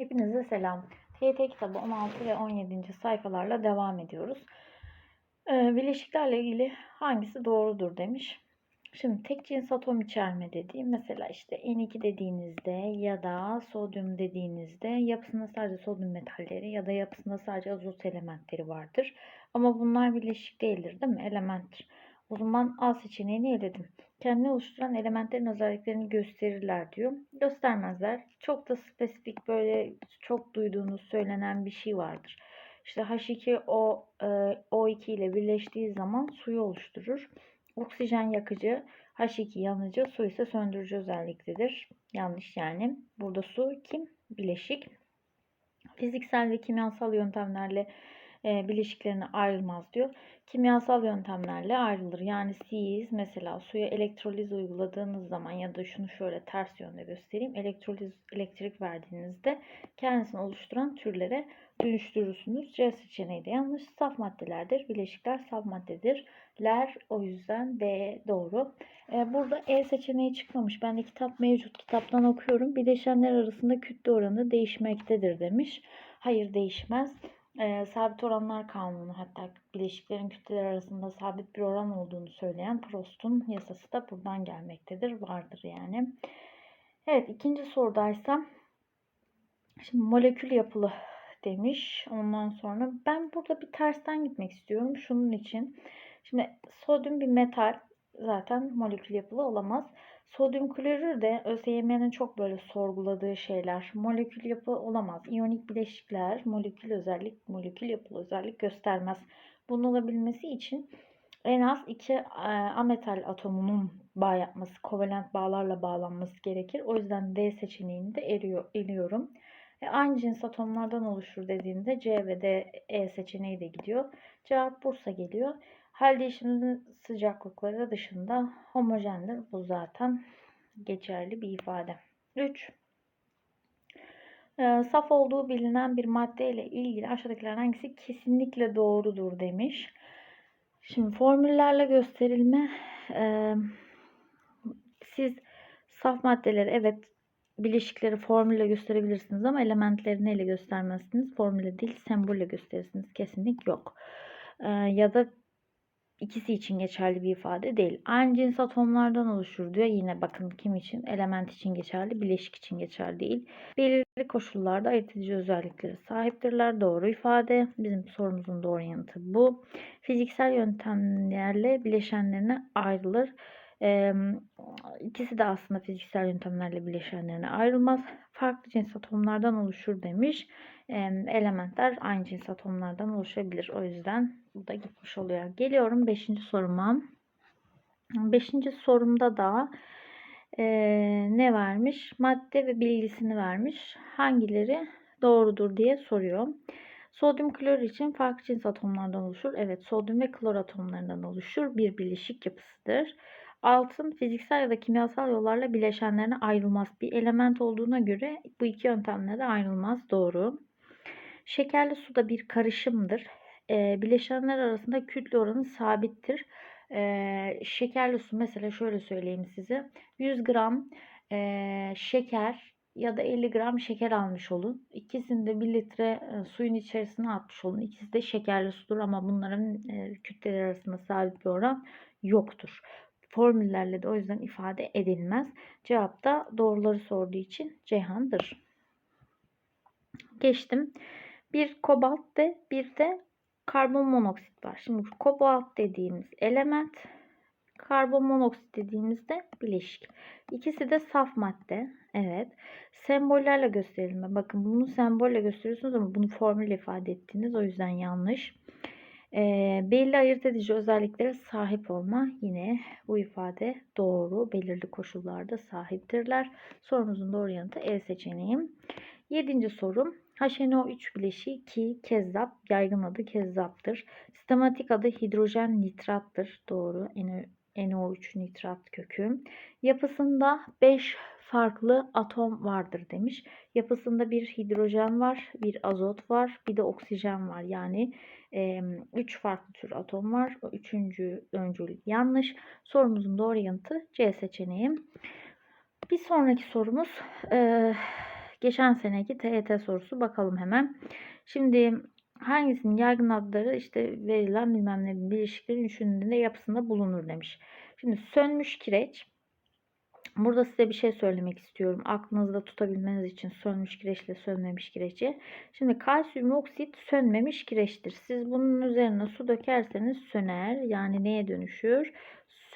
Hepinize selam. TYT kitabı 16 ve 17. sayfalarla devam ediyoruz. Ee, bileşiklerle ilgili hangisi doğrudur demiş. Şimdi tek cins atom içerme dediğim mesela işte N2 dediğinizde ya da sodyum dediğinizde yapısında sadece sodyum metalleri ya da yapısında sadece azot elementleri vardır. Ama bunlar bileşik değildir değil mi? Elementtir. O zaman A seçeneğini eledim. Kendini oluşturan elementlerin özelliklerini gösterirler diyor. Göstermezler. Çok da spesifik böyle çok duyduğunuz söylenen bir şey vardır. İşte H2O e, O2 ile birleştiği zaman suyu oluşturur. Oksijen yakıcı, H2 yanıcı, su ise söndürücü özelliktedir. Yanlış yani. Burada su kim? Bileşik. Fiziksel ve kimyasal yöntemlerle e, bileşiklerine ayrılmaz diyor. Kimyasal yöntemlerle ayrılır. Yani siz mesela suya elektroliz uyguladığınız zaman ya da şunu şöyle ters yönde göstereyim. Elektroliz elektrik verdiğinizde kendisini oluşturan türlere dönüştürürsünüz. C seçeneği de yanlış. Saf maddelerdir. Bileşikler saf maddedir. Ler o yüzden D doğru. Ee, burada E seçeneği çıkmamış. Ben de kitap mevcut. Kitaptan okuyorum. Bileşenler arasında kütle oranı değişmektedir demiş. Hayır değişmez. Ee, sabit oranlar kanunu hatta bileşiklerin kütleler arasında sabit bir oran olduğunu söyleyen Prost'un yasası da buradan gelmektedir. Vardır yani. Evet ikinci sorudaysa şimdi molekül yapılı demiş. Ondan sonra ben burada bir tersten gitmek istiyorum. Şunun için. Şimdi sodyum bir metal zaten molekül yapılı olamaz. Sodyum klorür de ÖSYM'nin çok böyle sorguladığı şeyler. Molekül yapı olamaz. İyonik bileşikler molekül özellik, molekül yapılı özellik göstermez. Bunun olabilmesi için en az iki e, ametal atomunun bağ yapması, kovalent bağlarla bağlanması gerekir. O yüzden D seçeneğini de eriyor, eliyorum. E, aynı cins atomlardan oluşur dediğinde C ve D, E seçeneği de gidiyor. Cevap Bursa geliyor. Hal değişiminin sıcaklıkları dışında homojendir. Bu zaten geçerli bir ifade. 3. E, saf olduğu bilinen bir madde ile ilgili aşağıdakilerden hangisi kesinlikle doğrudur demiş. Şimdi formüllerle gösterilme e, siz saf maddeleri evet bileşikleri formülle gösterebilirsiniz ama elementleri neyle göstermezsiniz? Formülle değil sembolle gösterirsiniz. Kesinlik yok. E, ya da ikisi için geçerli bir ifade değil. Aynı cins atomlardan oluşur diyor. Yine bakın kim için? Element için geçerli, bileşik için geçerli değil. Belirli koşullarda ayırt edici özellikleri sahiptirler. Doğru ifade. Bizim sorumuzun doğru yanıtı bu. Fiziksel yöntemlerle bileşenlerine ayrılır. Ee, ikisi de aslında fiziksel yöntemlerle bileşenlerine ayrılmaz. Farklı cins atomlardan oluşur demiş. Elementler aynı cins atomlardan oluşabilir. O yüzden bu da gitmiş oluyor. Geliyorum 5. soruma. 5. sorumda da e, ne vermiş? Madde ve bilgisini vermiş. Hangileri doğrudur diye soruyor. Sodyum klor için farklı cins atomlardan oluşur. Evet sodyum ve klor atomlarından oluşur. Bir bileşik yapısıdır. Altın fiziksel ya da kimyasal yollarla bileşenlerine ayrılmaz. Bir element olduğuna göre bu iki yöntemle de ayrılmaz. Doğru. Şekerli su da bir karışımdır. E, bileşenler arasında kütle oranı sabittir. E, şekerli su mesela şöyle söyleyeyim size. 100 gram e, şeker ya da 50 gram şeker almış olun. İkisini de 1 litre e, suyun içerisine atmış olun. İkisi de şekerli sudur ama bunların e, kütleler arasında sabit bir oran yoktur. Formüllerle de o yüzden ifade edilmez. Cevap da doğruları sorduğu için Ceyhan'dır. Geçtim. Bir kobalt ve bir de karbon monoksit var. Şimdi kobalt dediğimiz element, karbon monoksit dediğimizde bileşik. İkisi de saf madde. Evet. Sembollerle gösterilme. Bakın bunu sembolle gösteriyorsunuz ama bunu formülle ifade ettiğiniz o yüzden yanlış. E, belli ayırt edici özelliklere sahip olma yine bu ifade doğru. Belirli koşullarda sahiptirler. Sorumuzun doğru yanıtı E seçeneği. Yedinci sorum. HNO3 bileşiği ki kezzap, yaygın adı kezzaptır. Sistematik adı hidrojen nitrattır. Doğru. NO3 nitrat kökü. Yapısında 5 farklı atom vardır demiş. Yapısında bir hidrojen var, bir azot var, bir de oksijen var. Yani 3 farklı tür atom var. O üçüncü öncül yanlış. Sorumuzun doğru yanıtı C seçeneği. Bir sonraki sorumuz e, Geçen seneki TET sorusu bakalım hemen. Şimdi hangisinin yaygın adları işte verilen bilmem ne bileşiklerin üçünün yapısında bulunur demiş. Şimdi sönmüş kireç. Burada size bir şey söylemek istiyorum. Aklınızda tutabilmeniz için sönmüş kireçle sönmemiş kireci. Şimdi kalsiyum oksit sönmemiş kireçtir. Siz bunun üzerine su dökerseniz söner. Yani neye dönüşür?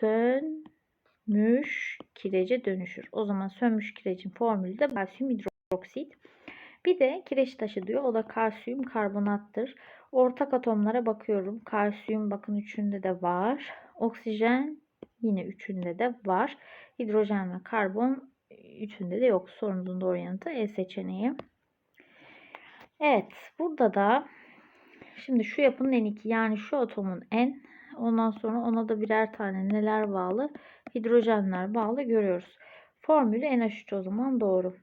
Sönmüş kirece dönüşür. O zaman sönmüş kirecin formülü de kalsiyum hidroksit. Bir de kireç taşı diyor. O da kalsiyum karbonattır. Ortak atomlara bakıyorum. Kalsiyum bakın üçünde de var. Oksijen yine üçünde de var. Hidrojen ve karbon üçünde de yok. Sorunun doğru yanıtı E seçeneği. Evet. Burada da şimdi şu yapının en iki yani şu atomun en ondan sonra ona da birer tane neler bağlı? Hidrojenler bağlı görüyoruz. Formülü NH3 o zaman doğru.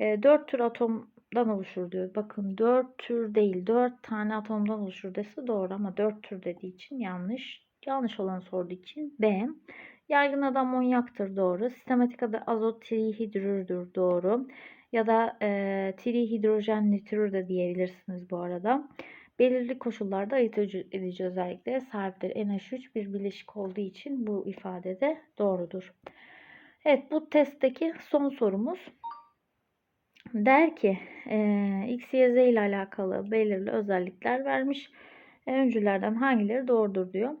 E, 4 tür atomdan oluşur diyor. Bakın 4 tür değil 4 tane atomdan oluşur dese doğru ama 4 tür dediği için yanlış. Yanlış olan sorduğu için B. Yaygın adı amonyaktır doğru. Sistematik adı azot trihidrürdür doğru. Ya da e, trihidrojen nitrür de diyebilirsiniz bu arada. Belirli koşullarda ayırt edici özelliklere sahiptir. NH3 bir bileşik olduğu için bu ifade de doğrudur. Evet bu testteki son sorumuz. Der ki e, X, Y, Z ile alakalı belirli özellikler vermiş. Öncülerden hangileri doğrudur diyor.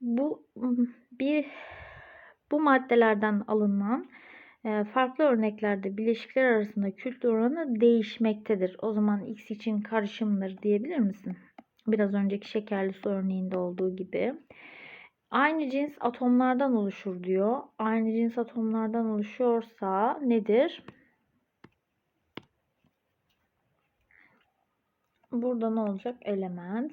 Bu bir bu maddelerden alınan farklı örneklerde bileşikler arasında kültür oranı değişmektedir. O zaman X için karışımdır diyebilir misin? Biraz önceki şekerli su örneğinde olduğu gibi. Aynı cins atomlardan oluşur diyor. Aynı cins atomlardan oluşuyorsa nedir? Burada ne olacak? Element.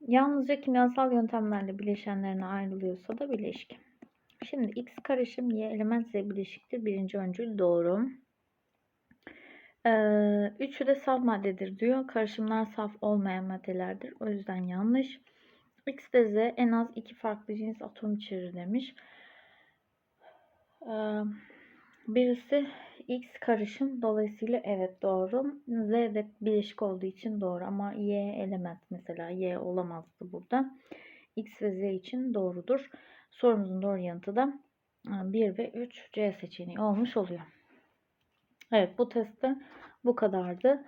Yalnızca kimyasal yöntemlerle bileşenlerine ayrılıyorsa da bileşik. Şimdi X karışım Y element Z bileşiktir. Birinci öncül doğru. Ee, üçü de saf maddedir diyor. Karışımlar saf olmayan maddelerdir. O yüzden yanlış. X de Z en az iki farklı cins atom içerir demiş. Ee, birisi X karışım dolayısıyla evet doğru. Z de bileşik olduğu için doğru ama Y element mesela Y olamazdı burada. X ve Z için doğrudur. Sorumuzun doğru yanıtı da 1 ve 3 C seçeneği olmuş oluyor. Evet bu testte bu kadardı.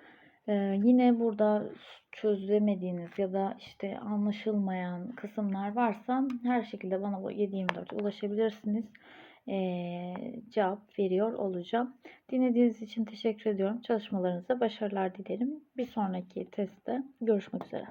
Ee, yine burada çözemediğiniz ya da işte anlaşılmayan kısımlar varsa her şekilde bana 724 ulaşabilirsiniz. Ee, cevap veriyor olacağım. Dinlediğiniz için teşekkür ediyorum. Çalışmalarınızda başarılar dilerim. Bir sonraki testte görüşmek üzere.